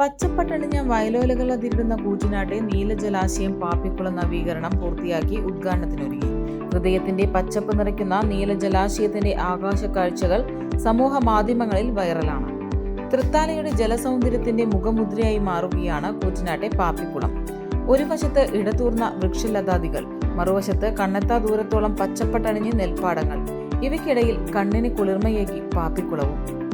പച്ചപ്പട്ടണിഞ്ഞ വയലോലകൾ അതിരിടുന്ന കൂറ്റനാട്ടെ നീലജലാശയം പാപ്പിക്കുളം നവീകരണം പൂർത്തിയാക്കി ഉദ്ഘാടനത്തിനൊരുങ്ങി. ഹൃദയത്തിന്റെ പച്ചപ്പ് നിറയ്ക്കുന്ന നീലജലാശയത്തിന്റെ ആകാശ കാഴ്ചകൾ സമൂഹ മാധ്യമങ്ങളിൽ വൈറലാണ്. തൃത്താലയുടെ ജലസൗന്ദര്യത്തിന്റെ മുഖമുദ്രയായി മാറുകയാണ് കൂറ്റനാട്ടെ പാപ്പിക്കുളം. ഒരു വശത്ത് ഇടതൂർന്ന വൃക്ഷലതാദികൾ മറുവശത്ത് കണ്ണെത്താ ദൂരത്തോളം പച്ചപ്പട്ടണിഞ്ഞ് നെൽപ്പാടങ്ങൾ. ഇവയ്ക്കിടയിൽ കണ്ണിന് കുളിർമയേകി പാപ്പിക്കുളവും.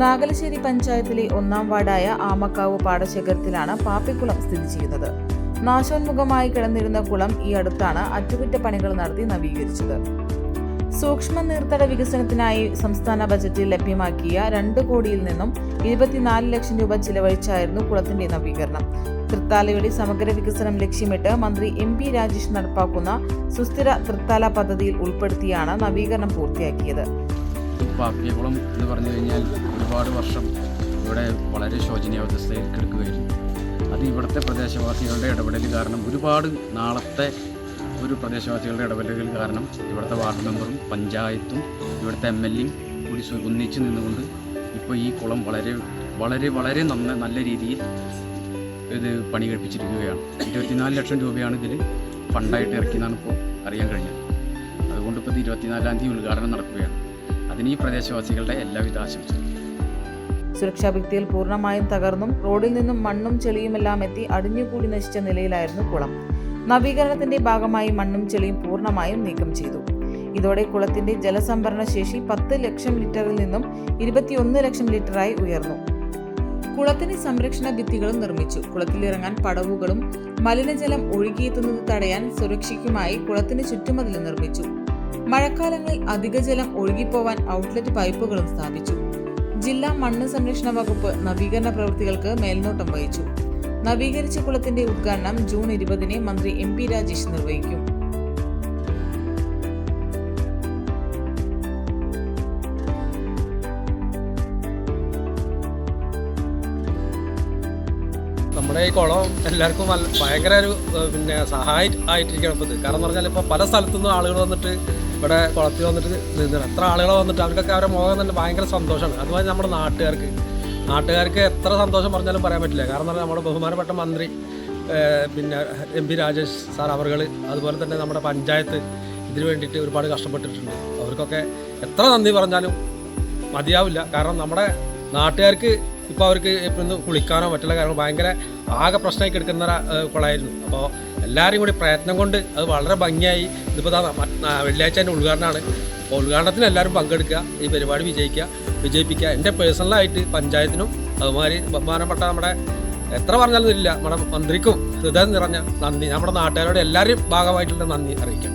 നാഗലശ്ശേരി പഞ്ചായത്തിലെ ഒന്നാം വാർഡായ ആമക്കാവ് പാടശേഖരത്തിലാണ് പാപ്പിക്കുളം സ്ഥിതി ചെയ്യുന്നത്. നാശോന്മുഖമായി കിടന്നിരുന്ന കുളം ഈ അടുത്താണ് അറ്റകുറ്റപ്പണികൾ നടത്തി നവീകരിച്ചത്. സൂക്ഷ്മ നീർത്തട വികസനത്തിനായി സംസ്ഥാന ബജറ്റിൽ ലഭ്യമാക്കിയ രണ്ട് കോടിയിൽ നിന്നും ഇരുപത്തിനാല് ലക്ഷം രൂപ ചിലവഴിച്ചായിരുന്നു കുളത്തിന്റെ നവീകരണം. തൃത്താലയുടെ സമഗ്ര വികസനം ലക്ഷ്യമിട്ട് മന്ത്രി എം പി രാജേഷ് നടപ്പാക്കുന്ന സുസ്ഥിര തൃത്താല പദ്ധതിയിൽ ഉൾപ്പെടുത്തിയാണ് നവീകരണം പൂർത്തിയാക്കിയത്. പാപ്പിയകുളം എന്ന് പറഞ്ഞു കഴിഞ്ഞാൽ ഒരുപാട് വർഷം ഇവിടെ വളരെ ശോചനീയാവസ്ഥയിൽ കിടക്കുകയായിരുന്നു അത് ഇവിടുത്തെ പ്രദേശവാസികളുടെ ഇടപെടൽ കാരണം ഒരുപാട് നാളത്തെ ഒരു പ്രദേശവാസികളുടെ ഇടപെടലുകൾ കാരണം ഇവിടുത്തെ വാർഡ് മെമ്പറും പഞ്ചായത്തും ഇവിടുത്തെ എം എൽ എയും കൂടി ഒന്നിച്ച് നിന്നുകൊണ്ട് ഇപ്പോൾ ഈ കുളം വളരെ വളരെ വളരെ നന്ന നല്ല രീതിയിൽ ഇത് പണി കഴിപ്പിച്ചിരിക്കുകയാണ് ഇരുപത്തിനാല് ലക്ഷം രൂപയാണ് ഇതിൽ ഫണ്ടായിട്ട് ഇറക്കിയെന്നാണ് ഇപ്പോൾ അറിയാൻ കഴിഞ്ഞത്. അതുകൊണ്ട് ഇപ്പോൾ ഇരുപത്തിനാലാം തീയതി ഉദ്ഘാടനം നടക്കുകയാണ്. അതിന് ഈ പ്രദേശവാസികളുടെ എല്ലാവിധ ആശംസകളും. സുരക്ഷാ ഭിത്തിയിൽ പൂർണമായും തകർന്നും റോഡിൽ നിന്നും മണ്ണും ചെളിയുമെല്ലാം എത്തി അടിഞ്ഞുകൂടി നശിച്ച നിലയിലായിരുന്നു കുളം. നവീകരണത്തിന്റെ ഭാഗമായി മണ്ണും ചെളിയും പൂർണമായും നീക്കം ചെയ്തു. ഇതോടെ കുളത്തിന്റെ ജലസംഭരണ ശേഷി പത്ത് ലക്ഷം ലിറ്ററിൽ നിന്നും ഇരുപത്തിയൊന്ന് ലക്ഷം ലിറ്ററായി ഉയർന്നു. കുളത്തിന് സംരക്ഷണ ഭിത്തികളും നിർമ്മിച്ചു. കുളത്തിലിറങ്ങാൻ പടവുകളും മലിനജലം ഒഴുകിയെത്തുന്നത് തടയാൻ സുരക്ഷയ്ക്കുമായി കുളത്തിന് ചുറ്റുമതിൽ നിർമ്മിച്ചു. മഴക്കാലങ്ങളിൽ അധിക ജലം ഒഴുകിപ്പോവാൻ ഔട്ട്ലെറ്റ് പൈപ്പുകളും സ്ഥാപിച്ചു. ജില്ലാ മണ്ണ് സംരക്ഷണ വകുപ്പ് നവീകരണ പ്രവൃത്തികൾക്ക് മേൽനോട്ടം വഹിച്ചു. നവീകരിച്ച കുളത്തിന്റെ ഉദ്ഘാടനം ജൂൺ ഇരുപതിന് മന്ത്രി എം പി രാജേഷ് നിർവഹിക്കും. നമ്മുടെ ഈ കുളം എല്ലാവർക്കും ഭയങ്കര ഒരു പിന്നെ സഹായി ആയിട്ടിരിക്കണം ഇപ്പോൾ കാരണം എന്ന് പറഞ്ഞാൽ ഇപ്പോൾ പല സ്ഥലത്തുനിന്നും ആളുകൾ വന്നിട്ട് ഇവിടെ കുളത്തിൽ വന്നിട്ട് നിന്നു എത്ര ആളുകൾ വന്നിട്ട് അവർക്കൊക്കെ അവരുടെ മുഖം തന്നെ ഭയങ്കര സന്തോഷമാണ് അതുപോലെ നമ്മുടെ നാട്ടുകാർക്ക്. നാട്ടുകാർക്ക് എത്ര സന്തോഷം പറഞ്ഞാലും പറയാൻ പറ്റില്ല. കാരണം പറഞ്ഞാൽ നമ്മുടെ ബഹുമാനപ്പെട്ട മന്ത്രി പിന്നെ എം പി രാജേഷ് സാർ അവർകൾ അതുപോലെ തന്നെ നമ്മുടെ പഞ്ചായത്ത് ഇതിനു വേണ്ടിയിട്ട് ഒരുപാട് കഷ്ടപ്പെട്ടിട്ടുണ്ട്. അവർക്കൊക്കെ എത്ര നന്ദി പറഞ്ഞാലും മതിയാവില്ല. കാരണം നമ്മുടെ നാട്ടുകാർക്ക് ഇപ്പോൾ അവർക്ക് ഇപ്പം ഒന്ന് കുളിക്കാനോ മറ്റുള്ള കാര്യങ്ങൾ ഭയങ്കര ആകെ പ്രശ്നമായി കിടക്കുന്ന കുളമായിരുന്നു. അപ്പോൾ എല്ലാവരും കൂടി പ്രയത്നം കൊണ്ട് അത് വളരെ ഭംഗിയായി ഇതിപ്പോൾ വെള്ളിയാഴ്ച തന്നെ ഉദ്ഘാടനമാണ് അപ്പോൾ ഉദ്ഘാടനത്തിന് എല്ലാവരും പങ്കെടുക്കുക ഈ പരിപാടി വിജയിക്കുക വിജയിപ്പിക്കുക. എന്റെ പേഴ്സണലായിട്ട് പഞ്ചായത്തിനും അതുമാതിരി ബഹുമാനപ്പെട്ട നമ്മുടെ എത്ര പറഞ്ഞാലും ഇല്ല നമ്മുടെ മന്ത്രിക്കും ഹൃദയം നിറഞ്ഞ നന്ദി. നമ്മുടെ നാട്ടുകാരോട് എല്ലാവരും ഭാഗമായിട്ടുള്ള നന്ദി അറിയിക്കാം.